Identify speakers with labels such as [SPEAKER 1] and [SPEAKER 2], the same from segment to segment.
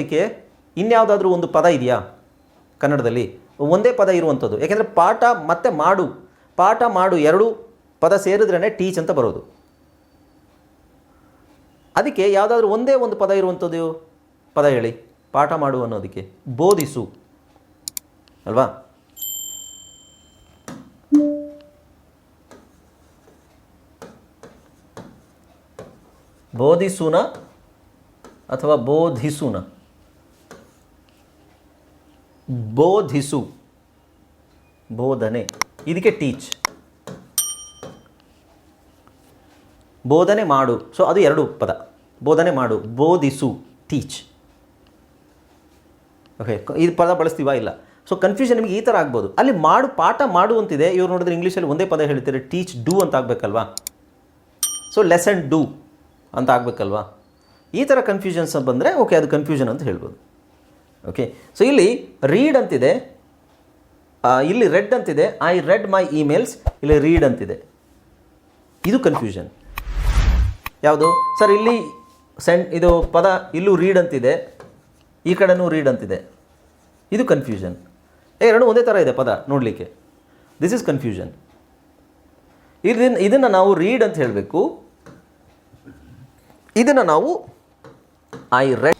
[SPEAKER 1] ಅದಕ್ಕೆ ಇನ್ಯಾವುದಾದ್ರೂ ಒಂದು ಪದ ಇದೆಯಾ? ಕನ್ನಡದಲ್ಲಿ. ಒಂದೇ ಪದ ಇರುವಂಥದ್ದು. ಯಾಕೆಂದರೆ ಪಾಠ ಮತ್ತು ಮಾಡು. ಪಾಠ ಮಾಡು ಎರಡು ಪದ ಸೇರಿದ್ರೇ ಟೀಚ್ ಅಂತ ಬರೋದು. ಅದಕ್ಕೆ ಯಾವುದಾದ್ರೂ ಒಂದೇ ಒಂದು ಪದ ಇರುವಂಥದ್ದು ಪದ ಹೇಳಿ. ಪಾಠ ಮಾಡು ಅನ್ನೋದಕ್ಕೆ. ಬೋಧಿಸು. ಅಲ್ವಾ? ಬೋಧಿಸುನ ಅಥವಾ ಬೋಧಿಸುನ? ಬೋಧಿಸು, ಬೋಧನೆ. ಇದಕ್ಕೆ ಟೀಚ್ ಬೋಧನೆ ಮಾಡು. ಸೊ ಅದು ಎರಡು ಪದ. ಬೋಧನೆ ಮಾಡು, ಬೋಧಿಸು ಟೀಚ್ ಓಕೆ ಇದು ಪದ ಬಳಸ್ತೀವಾ ಇಲ್ಲ? ಸೊ ಕನ್ಫ್ಯೂಷನ್ ನಿಮಗೆ ಈ ಥರ ಆಗ್ಬೋದು. ಅಲ್ಲಿ ಮಾಡು, ಪಾಠ ಮಾಡು ಅಂತಿದೆ. ಇವ್ರು ನೋಡಿದ್ರೆ ಇಂಗ್ಲೀಷಲ್ಲಿ ಒಂದೇ ಪದ ಹೇಳ್ತಾರೆ ಟೀಚ್ ಡೂ ಅಂತ ಆಗಬೇಕಲ್ವಾ? ಸೊ ಲೆಸನ್ ಡೂ ಅಂತ ಆಗಬೇಕಲ್ವಾ? ಈ ಥರ ಕನ್ಫ್ಯೂಷನ್ಸ್ ಬಂದರೆ ಓಕೆ ಅದು ಕನ್ಫ್ಯೂಷನ್ ಅಂತ ಹೇಳ್ಬೋದು. ಓಕೆ ಸೊ ಇಲ್ಲಿ ರೀಡ್ ಅಂತಿದೆ. ಇಲ್ಲಿ ರೆಡ್ ಅಂತಿದೆ. ಐ ರೆಡ್ ಮೈ ಇಮೇಲ್ಸ್ ಇಲ್ಲಿ ರೀಡ್ ಅಂತಿದೆ. ಇದು ಕನ್ಫ್ಯೂಷನ್ ಯಾವುದು? ಸರ್ ಇಲ್ಲಿ ಸೆಂಡ್ ಇದು ಪದ ಇಲ್ಲೂ ರೀಡ್ ಅಂತಿದೆ. ಈ ಕಡೆನೂ ರೀಡ್ ಅಂತಿದೆ. ಇದು ಕನ್ಫ್ಯೂಷನ್ ಎರಡು ಒಂದೇ ಥರ ಇದೆ ಪದ ನೋಡಲಿಕ್ಕೆ. ದಿಸ್ ಇಸ್ ಕನ್ಫ್ಯೂಷನ್ ಇದನ್ನು ಇದನ್ನು ನಾವು ರೀಡ್ ಅಂತ ಹೇಳಬೇಕು. ಇದನ್ನು ನಾವು ಐ ರೆಡ್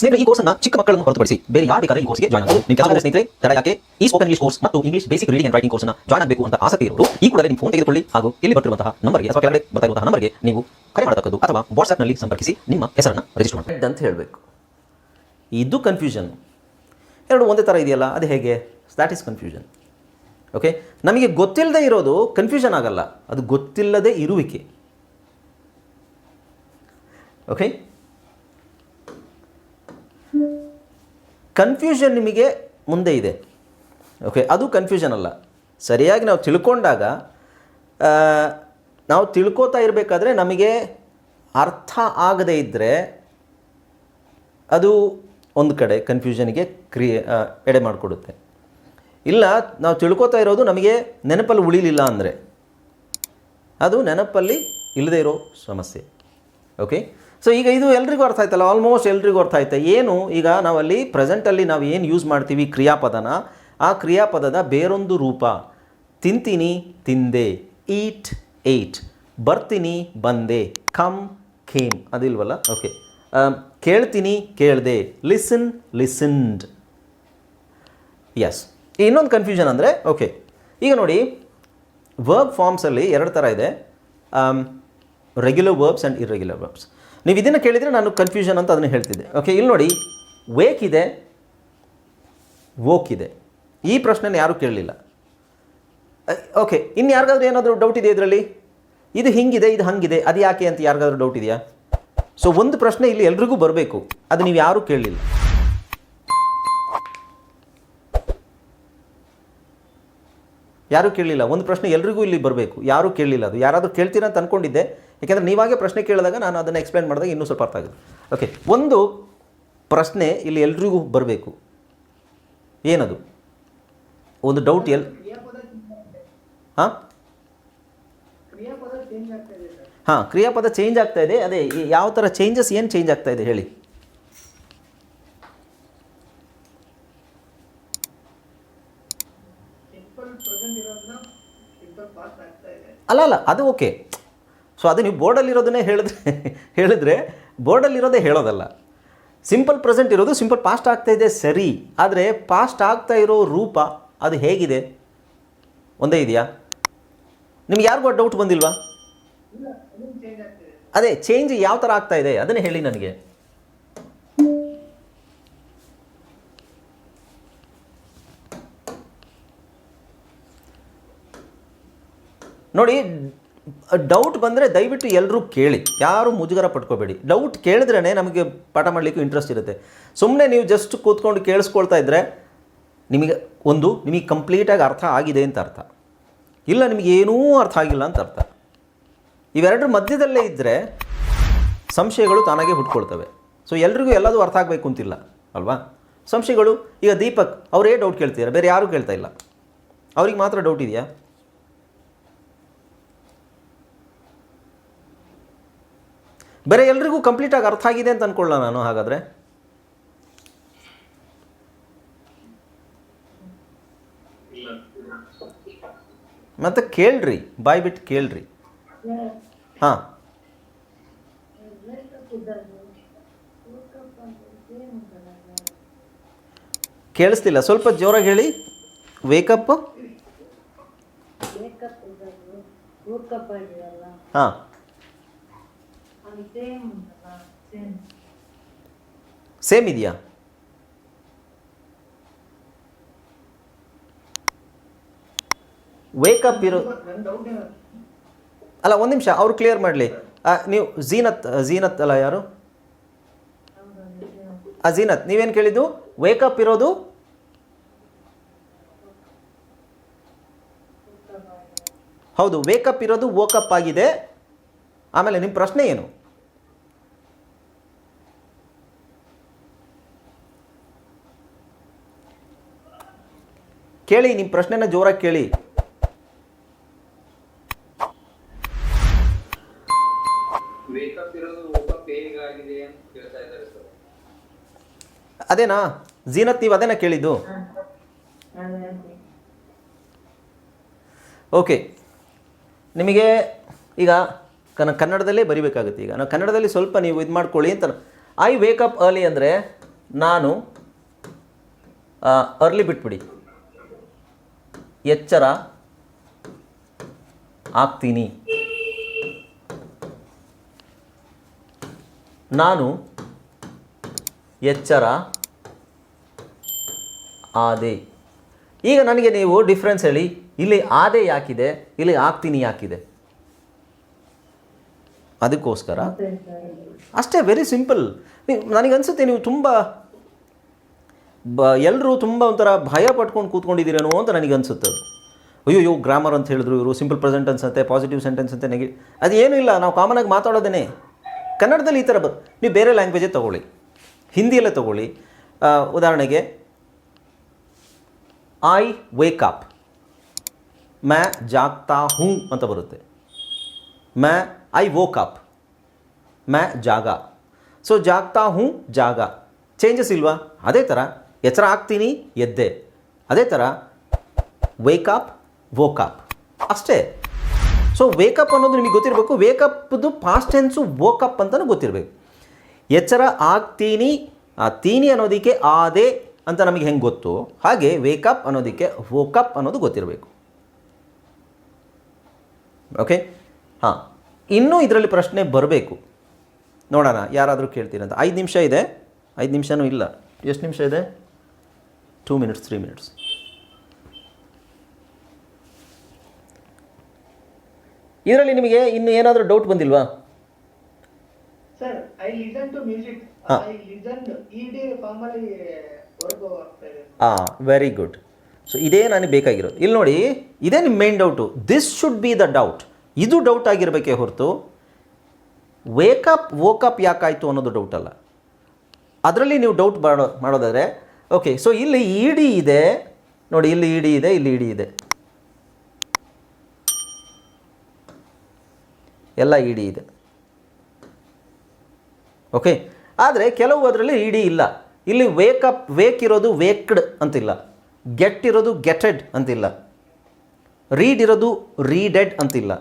[SPEAKER 2] ಸ್ನೇಹಿತರೆ, ಈ ಕೋರ್ಸ್ನ ಚಿಕ್ಕ ಮಕ್ಕಳನ್ನು ಹೊರತುಪಡಿಸಿ ಬೇರೆ ಯಾರು ಬೇಕಾದ್ರೆ ಈ ಕೋರ್ಸ್ಗೆ ಜಾಯ್ನ್ ಆಗಬಹುದು ನಿಮ್ಮ ಕೆಲವು ಸ್ನೇಹಿತರೆ, ತಡ ಯಾಕೆ? ಈ ಸ್ಪೋಕನ್ ಇಂಗ್ಲಿಷ್ ಕೋರ್ಸ್ ಮತ್ತು English basic reading and writing ಕೋರ್ಸ್ನ ಜಾಯ್ನ್ ಆಗಬೇಕು ಅಂತ ಆಸಕ್ತಿ ಇರೋರು, ಈ ಕೂಡಲೇ ನಿಮ್ಮ ಫೋನ್ ತೆಗೆದುಕೊಳ್ಳಿ ಹಾಗೂ ಇಲ್ಲಿ ಬರ್ತಿರುವಂತಹ ನಂಬರ್ಗೆ ಅಥವಾ ಕೆಳಗಡೆ ಬರ್ತಾ ಇರುವಂತಹ ನಂಬರ್ಗೆ ನೀವು ಕರೆ ಮಾಡತಕ್ಕದ್ದು ಅಥವಾ ವಾಟ್ಸ್ಆಪ್ನಲ್ಲಿ ಸಂಪರ್ಕಿಸಿ ನಿಮ್ಮ ಹೆಸರನ್ನು ರಿಜಿಸ್ಟರ್ ಮಾಡಿ
[SPEAKER 1] ಅಂತ ಹೇಳಬೇಕು. ಇದು ಕನ್ಫ್ಯೂಷನ್ ಎರಡು ಒಂದೇ ಥರ ಇದೆಯಲ್ಲ, ಅದು ಹೇಗೆ? ದ್ಯಾಟ್ ಇಸ್ ಕನ್ಫ್ಯೂಷನ್ ಓಕೆ ನಮಗೆ ಗೊತ್ತಿಲ್ಲದೆ ಇರೋದು ಕನ್ಫ್ಯೂಷನ್ ಆಗಲ್ಲ. ಅದು ಗೊತ್ತಿಲ್ಲದೆ ಇರುವಿಕೆ. ಓಕೆ ಕನ್ಫ್ಯೂಷನ್ ನಿಮಗೆ ಮುಂದೆ ಇದೆ. ಓಕೆ ಅದು ಕನ್ಫ್ಯೂಷನ್ ಅಲ್ಲ. ಸರಿಯಾಗಿ ನಾವು ತಿಳ್ಕೊಂಡಾಗ ನಾವು ತಿಳ್ಕೊತಾ ಇರಬೇಕಾದ್ರೆ ನಮಗೆ ಅರ್ಥ ಆಗದೇ ಇದ್ದರೆ ಅದು ಒಂದು ಕಡೆ ಕನ್ಫ್ಯೂಷನ್ಗೆ ಕ್ರಿಯೆ ಎಡೆ ಮಾಡಿಕೊಡುತ್ತೆ. ಇಲ್ಲ, ನಾವು ತಿಳ್ಕೊತಾ ಇರೋದು ನಮಗೆ ನೆನಪಲ್ಲಿ ಉಳಿಲಿಲ್ಲ ಅಂದರೆ. ಅದು ನೆನಪಲ್ಲಿ ಇಲ್ಲದೆ ಇರೋ ಸಮಸ್ಯೆ. ಓಕೆ ಸೊ ಈಗ ಇದು ಎಲ್ರಿಗೂ ಅರ್ಥ ಆಯ್ತಲ್ಲ? ಆಲ್ಮೋಸ್ಟ್ ಎಲ್ರಿಗೂ ಅರ್ಥ ಆಯ್ತಾ? ಏನು? ಈಗ ನಾವಲ್ಲಿ ಪ್ರೆಸೆಂಟಲ್ಲಿ ನಾವು ಏನು ಯೂಸ್ ಮಾಡ್ತೀವಿ? ಕ್ರಿಯಾಪದನ. ಆ ಕ್ರಿಯಾಪದದ ಬೇರೊಂದು ರೂಪ. ತಿಂತೀನಿ, ತಿಂದೆ. ಈಟ್ ಏಟ್ ಬರ್ತೀನಿ, ಬಂದೆ. ಕಮ್ ಖೇಮ್ ಅದಿಲ್ವಲ್ಲ? ಓಕೆ ಕೇಳ್ತೀನಿ, ಕೇಳ್ದೆ. ಲಿಸನ್ ಲಿಸನ್ಡ್ ಎಸ್ ಇನ್ನೊಂದು ಕನ್ಫ್ಯೂಷನ್ ಅಂದರೆ ಓಕೆ ಈಗ ನೋಡಿ ವರ್ಬ್ ಫಾರ್ಮ್ಸಲ್ಲಿ ಎರಡು ಥರ ಇದೆ. Regular verbs and irregular verbs ನೀವು ಇದನ್ನು ಕೇಳಿದರೆ ನಾನು ಕನ್ಫ್ಯೂಷನ್ ಅಂತ ಅದನ್ನು ಹೇಳ್ತಿದ್ದೆ. ಓಕೆ ಇಲ್ಲಿ ನೋಡಿ ವೇಕ್ ಇದೆ ವೋಕ್ ಇದೆ. ಈ ಪ್ರಶ್ನೆನ ಯಾರೂ ಕೇಳಲಿಲ್ಲ. ಓಕೆ ಇನ್ನು ಯಾರಿಗಾದ್ರೂ ಏನಾದರೂ ಡೌಟ್ ಇದೆ ಇದರಲ್ಲಿ? ಇದು ಹಿಂಗಿದೆ, ಇದು ಹಂಗಿದೆ, ಅದು ಯಾಕೆ ಅಂತ ಯಾರಿಗಾದ್ರೂ ಡೌಟ್ ಇದೆಯಾ? ಸೊ ಒಂದು ಪ್ರಶ್ನೆ ಇಲ್ಲಿ ಎಲ್ರಿಗೂ ಬರಬೇಕು. ಅದು ನೀವು ಯಾರೂ ಕೇಳಲಿಲ್ಲ. ಯಾರೂ ಕೇಳಲಿಲ್ಲ. ಒಂದು ಪ್ರಶ್ನೆ ಎಲ್ರಿಗೂ ಇಲ್ಲಿ ಬರಬೇಕು. ಯಾರೂ ಕೇಳಲಿಲ್ಲ ಅದು. ಯಾರಾದರೂ ಕೇಳ್ತೀರಾ ಅಂತ ಅಂದ್ಕೊಂಡಿದ್ದೆ ಯಾಕೆಂದರೆ ನೀವಾಗೆ ಪ್ರಶ್ನೆ ಕೇಳಿದಾಗ ನಾನು ಅದನ್ನು ಎಕ್ಸ್ಪ್ಲೈನ್ ಮಾಡಿದಾಗ ಇನ್ನೂ ಸ್ವಲ್ಪ ಅರ್ಥ ಆಗುತ್ತೆ. ಓಕೆ ಒಂದು ಪ್ರಶ್ನೆ ಇಲ್ಲಿ ಎಲ್ರಿಗೂ ಬರಬೇಕು. ಏನದು? ಒಂದು ಡೌಟ್ ಎಲ್ ಹಾಂ? ಹಾಂ, ಕ್ರಿಯಾಪದ ಚೇಂಜ್ ಆಗ್ತಾ ಇದೆ. ಅದೇ ಯಾವ ಥರ ಚೇಂಜಸ್ ಏನು ಚೇಂಜ್ ಆಗ್ತಾ ಇದೆ ಹೇಳಿ. ಅಲ್ಲ ಅಲ್ಲ ಅದು ಓಕೆ ಸೊ ಅದು ನೀವು ಬೋರ್ಡಲ್ಲಿರೋದನ್ನೇ ಹೇಳಿದ್ರೆ ಹೇಳಿದ್ರೆ ಬೋರ್ಡಲ್ಲಿರೋದೇ ಹೇಳೋದಲ್ಲ. ಸಿಂಪಲ್ ಪ್ರೆಸೆಂಟ್ ಇರೋದು ಸಿಂಪಲ್ ಪಾಸ್ಟ್ ಆಗ್ತಾ ಇದೆ ಸರಿ. ಆದರೆ ಪಾಸ್ಟ್ ಆಗ್ತಾ ಇರೋ ರೂಪ ಅದು ಹೇಗಿದೆ? ಒಂದೇ ಇದೆಯಾ? ನಿಮ್ಗೆ ಯಾರಿಗೂ ಡೌಟ್ ಬಂದಿಲ್ವಾ? ಅದೇ ಚೇಂಜ್ ಯಾವ ಥರ ಆಗ್ತಾ ಇದೆ? ಅದನ್ನೇ ಹೇಳಿ ನನಗೆ. ನೋಡಿ ಡೌಟ್ ಬಂದರೆ ದಯವಿಟ್ಟು ಎಲ್ಲರೂ ಕೇಳಿ. ಯಾರು ಮುಜುಗರ ಪಟ್ಕೋಬೇಡಿ. ಡೌಟ್ ಕೇಳಿದ್ರೇ ನಮಗೆ ಪಾಠ ಮಾಡಲಿಕ್ಕೂ ಇಂಟ್ರೆಸ್ಟ್ ಇರುತ್ತೆ. ಸುಮ್ಮನೆ ನೀವು ಜಸ್ಟ್ ಕೂತ್ಕೊಂಡು ಕೇಳಿಸ್ಕೊಳ್ತಾ ಇದ್ದರೆ ನಿಮಗೆ ಒಂದು, ನಿಮಗೆ ಕಂಪ್ಲೀಟಾಗಿ ಅರ್ಥ ಆಗಿದೆ ಅಂತ ಅರ್ಥ. ಇಲ್ಲ, ನಿಮಗೆ ಏನೂ ಅರ್ಥ ಆಗಿಲ್ಲ ಅಂತ ಅರ್ಥ. ಇವೆರಡರ ಮಧ್ಯದಲ್ಲೇ ಇದ್ದರೆ ಸಂಶಯಗಳು ತಾನಾಗೆ ಹುಟ್ಕೊಳ್ತವೆ. ಸೊ ಎಲ್ರಿಗೂ ಎಲ್ಲದೂ ಅರ್ಥ ಆಗಬೇಕು ಅಂತಿಲ್ಲ, ಅಲ್ವಾ? ಸಂಶಯಗಳು, ಈಗ ದೀಪಕ್, ಅವರೇ ಡೌಟ್ ಕೇಳ್ತಿದ್ದಾರೆ ಬೇರೆ ಯಾರೂ ಕೇಳ್ತಾ ಇಲ್ಲ. ಅವ್ರಿಗೆ ಮಾತ್ರ ಡೌಟ್ ಇದೆಯಾ? ಬೇರೆ ಎಲ್ರಿಗೂ ಕಂಪ್ಲೀಟಾಗಿ ಅರ್ಥ ಆಗಿದೆ ಅಂತ ಅನ್ಕೊಳ್ಳ ನಾನು ಹಾಗಾದರೆ. ಮತ್ತೆ ಕೇಳ್ರಿ ಬಾಯ್ ಬಿಟ್ಟು ಕೇಳ್ರಿ. ಹಾಂ. ಕೇಳಿಸ್ತಿಲ್ಲ ಸ್ವಲ್ಪ ಜೋರಾಗಿ ಹೇಳಿ. ವೇಕಪ್ ಹಾ.
[SPEAKER 3] ಸೇಮ್
[SPEAKER 1] ಇದೆಯಾ ವೇಕಪ್ ಇರೋ ಅಲ್ಲ, ಒಂದು ನಿಮಿಷ, ಅವ್ರು ಕ್ಲಿಯರ್ ಮಾಡಲಿ. ನೀವು ಝೀನತ್ ಝೀನತ್ ಅಲ್ಲ ಯಾರು? ಆ, ಝೀನತ್, ನೀವೇನು ಕೇಳಿದ್ದು? ವೇಕಪ್ ಇರೋದು? ಹೌದು ವೇಕಪ್ ಇರೋದು ವೋಕಪ್ ಆಗಿದೆ. ಆಮೇಲೆ ನಿಮ್ಮ ಪ್ರಶ್ನೆ ಏನು? ಕೇಳಿ ನಿಮ್ಮ ಪ್ರಶ್ನೆನ ಜೋರಾಗಿ ಕೇಳಿ. ಅದೇನಾ? ಜೀನತ್ ನೀವು ಅದೇನಾ ಕೇಳಿದ್ದು? ಓಕೆ ನಿಮಗೆ ಈಗ ಕನ್ನ ಕನ್ನಡದಲ್ಲೇ ಬರಿಬೇಕಾಗುತ್ತೆ ಈಗ. ನಾವು ಕನ್ನಡದಲ್ಲಿ ಸ್ವಲ್ಪ ನೀವು ಇದು ಮಾಡ್ಕೊಳ್ಳಿ ಅಂತ ಐ ವೇಕಪ್ ಅರ್ಲಿ ಅಂದರೆ ನಾನು ಅರ್ಲಿ ಬಿಟ್ಬಿಡಿ. ಎಚ್ಚರ ಆಗ್ತೀನಿ. ನಾನು ಎಚ್ಚರ ಆದೆ. ಈಗ ನನಗೆ ನೀವು ಡಿಫ್ರೆನ್ಸ್ ಹೇಳಿ, ಇಲ್ಲಿ ಆದೆ ಯಾಕಿದೆ, ಇಲ್ಲಿ ಆಗ್ತೀನಿ ಯಾಕಿದೆ? ಅದಕ್ಕೋಸ್ಕರ? ಅಷ್ಟೇ ವೆರಿ ಸಿಂಪಲ್ ನೀವು, ನನಗನ್ಸುತ್ತೆ ನೀವು ತುಂಬ ಬ ಎಲ್ಲರೂ ತುಂಬ ಒಂಥರ ಭಯ ಪಟ್ಕೊಂಡು ಕೂತ್ಕೊಂಡಿದ್ದೀರೇನೋ ಅಂತ ನನಗೆ ಅನಿಸುತ್ತೆ ಅದು. ಅಯ್ಯೋ ಗ್ರಾಮರ್ ಅಂತ ಹೇಳಿದ್ರು ಇವರು ಸಿಂಪಲ್ ಪ್ರೆಸೆಂಟೆನ್ಸ್ ಅಂತೆ ಪಾಸಿಟಿವ್ ಸೆಂಟೆನ್ಸ್ ಅಂತೆ ನೆಗೆ ಅದು ಏನೂ ಇಲ್ಲ, ನಾವು ಕಾಮನಾಗಿ ಮಾತಾಡೋದೇ ಕನ್ನಡದಲ್ಲಿ ಈ ಥರ ಬ ನೀವು ಬೇರೆ ಲ್ಯಾಂಗ್ವೇಜೇ ತೊಗೊಳ್ಳಿ. ಹಿಂದಿಯಲ್ಲೇ ತೊಗೊಳ್ಳಿ. ಉದಾಹರಣೆಗೆ ಐ ವೇಕ್ ಅಪ್ ಮ್ಯಾ ಜಾಗ್ತಾ ಹೂ ಅಂತ ಬರುತ್ತೆ. ಮ್ಯಾ ಐ ವೋಕ್ ಅಪ್ ಮ್ಯಾ ಜಾಗ. ಸೊ ಜಾಗ್ತಾ ಹೂ ಜಾಗ. ಚೇಂಜಸ್ ಇಲ್ವಾ? ಅದೇ ಥರ. ಎಚ್ಚರ ಆಗ್ತೀನಿ ಎದ್ದೆ. ಅದೇ ಥರ ವೇಕಪ್ ವೋಕಪ್ ಅಷ್ಟೇ. ಸೊ ವೇಕಪ್ ಅನ್ನೋದು ನಿಮಗೆ ಗೊತ್ತಿರಬೇಕು. ವೇಕಪ್ದು ಪಾಸ್ಟ್ ಟೆನ್ಸು ವೋಕಪ್ ಅಂತಲೂ ಗೊತ್ತಿರಬೇಕು. ಎಚ್ಚರ ಆಗ್ತೀನಿ ಆ ತೀನಿ ಅನ್ನೋದಕ್ಕೆ ಆದೆ ಅಂತ ನಮಗೆ ಹೆಂಗೆ ಗೊತ್ತು? ಹಾಗೆ ವೇಕಪ್ ಅನ್ನೋದಕ್ಕೆ ವೋಕಪ್ ಅನ್ನೋದು ಗೊತ್ತಿರಬೇಕು. ಓಕೆ ಹಾಂ. ಇನ್ನೂ ಇದರಲ್ಲಿ ಪ್ರಶ್ನೆ ಬರಬೇಕು. ನೋಡೋಣ, ಯಾರಾದರೂ ಕೇಳ್ತೀರಂತ. ಐದು ನಿಮಿಷ ಇದೆ. ಐದು ನಿಮಿಷನೂ ಇಲ್ಲ. ಎಷ್ಟು ನಿಮಿಷ ಇದೆ? ಟೂ ಮಿನಿಟ್ಸ್ ತ್ರೀ ಮಿನಿಟ್ಸ್ ಇದರಲ್ಲಿ ನಿಮಗೆ ಇನ್ನು ಏನಾದರೂ ಡೌಟ್ ಬಂದಿಲ್ವಾ. ಹಾಂ. ವೆರಿ ಗುಡ್ ಸೊ ಇದೇ ನನಗೆ ಬೇಕಾಗಿರೋದು. ಇಲ್ಲಿ ನೋಡಿ ಇದೇ ನಿಮ್ಮ main doubt this should be the doubt ಇದು ಡೌಟ್ ಆಗಿರಬೇಕೇ ಹೊರತು. ವೇಕಪ್ ವೋಕಪ್ ಯಾಕಾಯಿತು ಅನ್ನೋದು ಡೌಟ್ ಅಲ್ಲ. ಅದರಲ್ಲಿ ನೀವು ಡೌಟ್ ಮಾಡೋ ಮಾಡೋದಾದರೆ ಓಕೆ ಸೊ ಇಲ್ಲಿ ಇ ಡಿ ಇದೆ. ನೋಡಿ, ಇಲ್ಲಿ ಇ ಡಿ ಇದೆ, ಇಲ್ಲಿ ಇ ಡಿ ಇದೆ. ಎಲ್ಲ ಇ ಡಿ ಇದೆ. ಓಕೆ ಆದರೆ ಕೆಲವು ಅದರಲ್ಲಿ ಇಡಿ ಇಲ್ಲ. ಇಲ್ಲಿ ವೇಕಪ್ ವೇಕ್ ಇರೋದು ವೇಕ್ಡ್ ಅಂತಿಲ್ಲ. ಗೆಟ್ ಇರೋದು ಗೆಟೆಡ್ ಅಂತಿಲ್ಲ. ರೀಡ್ ಇರೋದು ರೀಡೆಡ್ ಅಂತಿಲ್ಲ.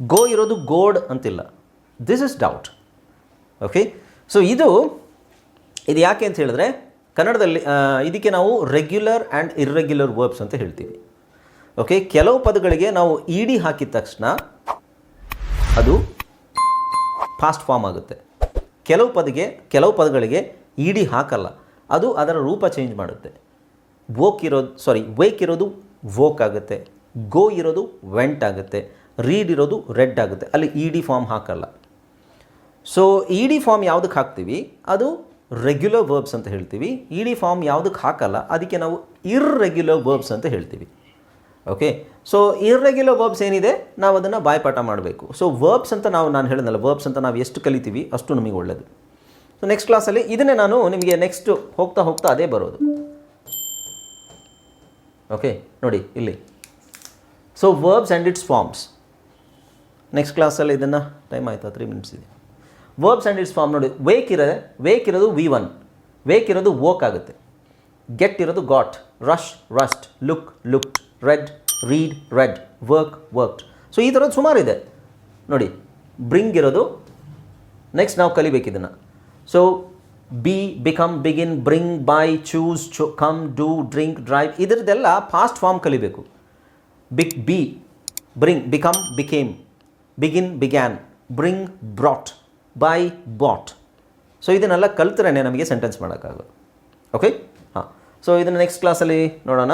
[SPEAKER 1] ಗೋ ಇರೋದು ಗೋಡ್ ಅಂತಿಲ್ಲ. This is doubt okay so ಇದು ಇದು ಯಾಕೆ ಅಂತ ಹೇಳಿದ್ರೆ ಕನ್ನಡದಲ್ಲಿ ಇದಕ್ಕೆ ನಾವು ರೆಗ್ಯುಲರ್ ಆ್ಯಂಡ್ ಇರ್ರೆಗ್ಯುಲರ್ ವರ್ಬ್ಸ್ ಅಂತ ಹೇಳ್ತೀವಿ. ಓಕೆ ಕೆಲವು ಪದಗಳಿಗೆ ನಾವು ಇ ಡಿ ಹಾಕಿದ ತಕ್ಷಣ ಅದು ಫಾಸ್ಟ್ ಫಾರ್ಮ್ ಆಗುತ್ತೆ. ಕೆಲವು ಪದಗೆ, ಕೆಲವು ಪದಗಳಿಗೆ ಇ ಡಿ ಹಾಕಲ್ಲ. ಅದು ಅದರ ರೂಪ ಚೇಂಜ್ ಮಾಡುತ್ತೆ. ವೋಕ್ ಇರೋದು ಸಾರಿ ವೇಕ್ ಇರೋದು ವೋಕ್ ಆಗುತ್ತೆ. ಗೋ ಇರೋದು ವೆಂಟ್ ಆಗುತ್ತೆ. ರೀಡ್ ಇರೋದು ರೆಡ್ ಆಗುತ್ತೆ. ಅಲ್ಲಿ ಇ ಡಿ ಫಾರ್ಮ್ ಹಾಕಲ್ಲ. ಸೊ ಇ ಡಿ ಫಾರ್ಮ್ ಯಾವುದಕ್ಕೆ ಹಾಕ್ತೀವಿ? ಅದು ರೆಗ್ಯುಲರ್ ವರ್ಬ್ಸ್ ಅಂತ ಹೇಳ್ತೀವಿ. ಇ ಡಿ ಫಾರ್ಮ್ ಯಾವುದಕ್ಕೆ ಹಾಕಲ್ಲ, ಅದಕ್ಕೆ ನಾವು ಇರ್ರೆಗ್ಯುಲರ್ ವರ್ಬ್ಸ್ ಅಂತ ಹೇಳ್ತೀವಿ. ಓಕೆ ಸೊ ಇರ್ರೆಗ್ಯುಲರ್ ವರ್ಬ್ಸ್ ಏನಿದೆ? ನಾವು ಅದನ್ನು ಬಾಯ್ಪಾಠ ಮಾಡಬೇಕು. ಸೊ ವರ್ಬ್ಸ್ ಅಂತ ನಾವು, ನಾನು ಹೇಳಿದ್ನಲ್ಲ ವರ್ಬ್ಸ್ ಅಂತ ನಾವು ಎಷ್ಟು ಕಲಿತೀವಿ ಅಷ್ಟು ನಮಗೆ ಒಳ್ಳೆಯದು ಸೊ ನೆಕ್ಸ್ಟ್ ಕ್ಲಾಸಲ್ಲಿ ಇದನ್ನೇ ನಾನು ನಿಮಗೆ ನೆಕ್ಸ್ಟ್ ಹೋಗ್ತಾ ಹೋಗ್ತಾ ಅದೇ ಬರೋದು. ಓಕೆ ನೋಡಿ, ಇಲ್ಲಿ. So verbs and its forms next ಕ್ಲಾಸಲ್ಲಿ ಇದನ್ನು ಟೈಮ್ ಆಯಿತಾ? ತ್ರೀ ಮಿನಿಟ್ಸ್ ಇದೆ. ವರ್ಬ್ಸ್ ಆ್ಯಂಡ್ ಇಟ್ಸ್ ಫಾರ್ಮ್ ನೋಡಿ ವೇಕ್ ಇರೋದೆ ವೇಕ್ ಇರೋದು ವಿ ಒನ್ ವೇಕ್ ಇರೋದು ವೋಕ್ ಆಗುತ್ತೆ. ಗೆಟ್ ಇರೋದು got rush rust look looked red read red work worked so ಈ ಥರದ್ದು ಸುಮಾರಿದೆ ನೋಡಿ ಬ್ರಿಂಗ್ ಇರೋದು ನೆಕ್ಸ್ಟ್ ನಾವು ಕಲಿಬೇಕು ಇದನ್ನು. So be become begin bring buy choose chose come do drink drive ಇದರದ್ದೆಲ್ಲ fast form ಕಲಿಬೇಕು. ಬಿಕ್ be bring become became begin began bring brought buy bought so ಇದನ್ನೆಲ್ಲ ಕಲ್ತ್ರೆ ನಮಗೆ ಸೆಂಟೆನ್ಸ್ ಮಾಡೋಕ್ಕಾಗೋದು. ಓಕೆ ಹಾಂ. ಸೊ ಇದನ್ನು ನೆಕ್ಸ್ಟ್ ಕ್ಲಾಸಲ್ಲಿ ನೋಡೋಣ.